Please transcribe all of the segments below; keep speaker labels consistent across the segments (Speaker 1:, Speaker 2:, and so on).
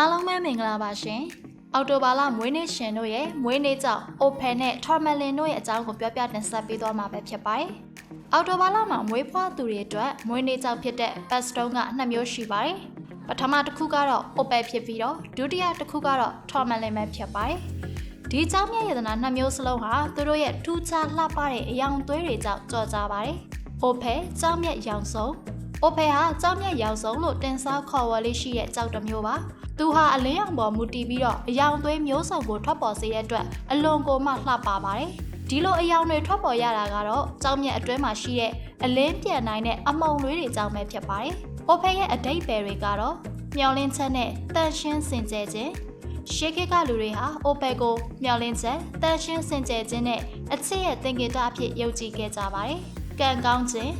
Speaker 1: အားလုံးပဲမင်္ဂလာပါရှင်။အော်တိုဘာလမွေးနေ့ရှင်တို့ရဲ့မွေးနေ့ကြောင့် Open နဲ့ Tourmaline တို့ရဲ့အကြောင်းကိုပြောပြတင်ဆက်ပေးသွားမှာပဲဖြစ်ပါတယ်။အော်တိုဘာလမှာမွေးဖွားသူတွေအတွက်မွေးနေ့ကြောင့်ဖြစ်တဲ့ Pet Stone ကနှစ်မျိုးရှိပါတယ်။ပထမတစ်ခုကတော့ Open ဖြစ်ပြီးတော့ဒုတိယတစ်ခုကတော့ Tourmaline ပဲဖြစ်ပါတယ်။ဒီเจ้าမြတ်ယတနာနှစ်မျိုးစလုံးဟာသူတို့ရဲ့ထူးခြားလှပတဲ့အယောင်သွေးတွေကြောင့်ကြော်ကြပါတယ်။ Open เจ้าမြတ်ရောင်စုံ ။အိုဖယ်ဟာကြောက်မြက်ရောင်စုံလို့တင်စားခေါ်ဝေါ်လေးရှိတဲ့ကြောက်တစ်မျိုးပါ။သူဟာအလင်းရောင်ပေါ်မူတည်ပြီးတော့အယောင်သွေးမျိုးစုံကိုထွက်ပေါ်စေတဲ့အတွက်အလွန်ကိုမှလှပပါတယ်။ဒီလိုအယောင်တွေထွက်ပေါ်ရတာကတော့ကြောက်မြက်အတွင်းမှာရှိတဲ့အလင်းပြန်နိုင်တဲ့အမုံတွေတွေကြောင့်ပဲဖြစ်ပါတယ်။အိုဖယ်ရဲ့အတိတ်ပဲတွေကတော့မျောလင်းချက်နဲ့တန်ရှင်းစင်ကြယ်ခြင်းရှေးခေတ်ကလူတွေဟာအိုပယ်ကိုမျောလင်းချက်တန်ရှင်းစင်ကြယ်ခြင်းနဲ့အချစ်ရဲ့သင်္ကေတအဖြစ်ယုံကြည်ခဲ့ကြပါတယ်။ကံကောင်းခြင်း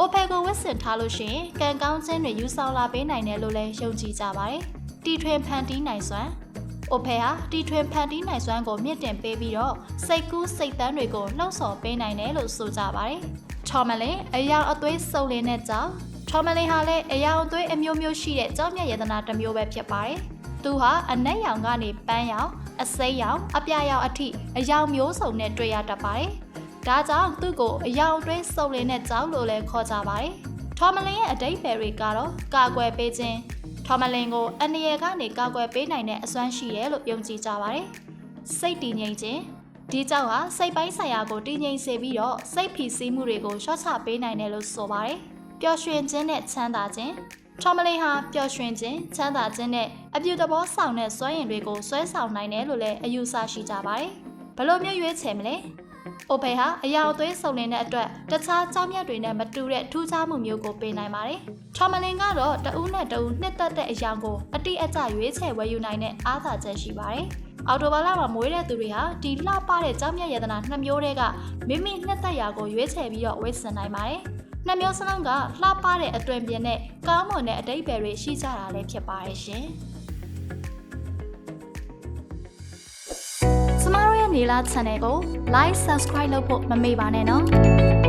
Speaker 1: Opel ကိုဝတ်ဆင်ထားလို့ရှိရင်ကံကောင်းခြင်းတွေယူဆောင်လာပေးနိုင်တယ်လို့လည်းယုံကြည်ကြပါတယ်။တီထွင်ဖန်တီးနိုင်စွမ်း Opel ဟာတီထွင်ဖန်တီးနိုင်စွမ်းကိုမြင့်တင်ပေးပြီးတော့စိတ်ကူးစိတ်တန်းတွေကိုလှုံ့ဆော်ပေးနိုင်တယ်လို့ဆိုကြပါတယ်။ Tourmaline အယောင်အသွေးစုံလင်တဲ့ကြောင့် Tourmaline ဟာလည်းအယောင်အသွေးအမျိုးမျိုးရှိတဲ့ကြောက်မြတ်ယတနာတစ်မျိုးပဲဖြစ်ပါတယ်။သူဟာအနက်ရောင်ကနေပန်းရောင်အစိမ်းရောင်အပြာရောင်အထိအယောင်မျိုးစုံနဲ့တွေ့ရတတ်ပါတယ်။ ဒါကြောင့်သူ့ကိုအယောင်အတွင်းစုံလင်တဲ့ကြောက်လို့လည်းခေါ်ကြပါတယ်။ Tourmaline ရဲ့အတိတ်ပဲတွေကတော့ကာကွယ်ပေးခြင်း Tourmaline ကိုအန္တရာယ်ကနေကာကွယ်ပေးနိုင်တဲ့အစွမ်းရှိတယ်လို့ယုံကြည်ကြပါတယ်။စိတ်တည်ငြိမ်ခြင်းဒီကြောက်ဟာစိတ်ပိုင်းဆိုင်ရာကိုတည်ငြိမ်စေပြီးတော့စိတ်ဖိစီးမှုတွေကိုရှော့ချပေးနိုင်တယ်လို့ဆိုပါတယ်။ပျော်ရွှင်ခြင်းနဲ့ချမ်းသာခြင်း Tourmaline ဟာပျော်ရွှင်ခြင်းချမ်းသာခြင်းနဲ့အပြုသဘောဆောင်တဲ့စွမ်းရည်တွေကိုဆွဲဆောင်နိုင်တယ်လို့လည်းအယူဆရှိကြပါတယ်။ဘယ်လိုမျိုးရွေးချယ်မလဲ။ Opel ဟာအရာအသွေးစုံလင်တဲ့အတွက်တခြားကြောင်းမြတ်တွေနဲ့မတူတဲ့ထူးခြားမှုမျိုးကိုပေးနိုင်ပါတယ်။ Tourmaline ကတော့တဦးနဲ့တဦးနှစ်သက်တဲ့အရာကိုအတိအကျရွေးချယ်ဝယ်ယူနိုင်တဲ့အားသာချက်ရှိပါတယ်။အော်တိုဘာလမှာမွေးတဲ့သူတွေဟာဒီလှပတဲ့ကြောင်းမြတ်ယတနာနှစ်မျိုးတည်းကမိမိနှစ်သက်ရာကိုရွေးချယ်ပြီးတော့ဝယ်ဆင်နိုင်ပါတယ်။နှစ်မျိုးစလုံးကလှပတဲ့အတွင်ပြင်းနဲ့ကောင်းမွန်တဲ့အတိတ်ပဲတွေရှိကြတာလည်းဖြစ်ပါတယ်ရှင်။ ကျမတို့ရဲ့နေလာ channel ကို like subscribe လုပ်ဖို့မမေ့ပါနဲ့နော်။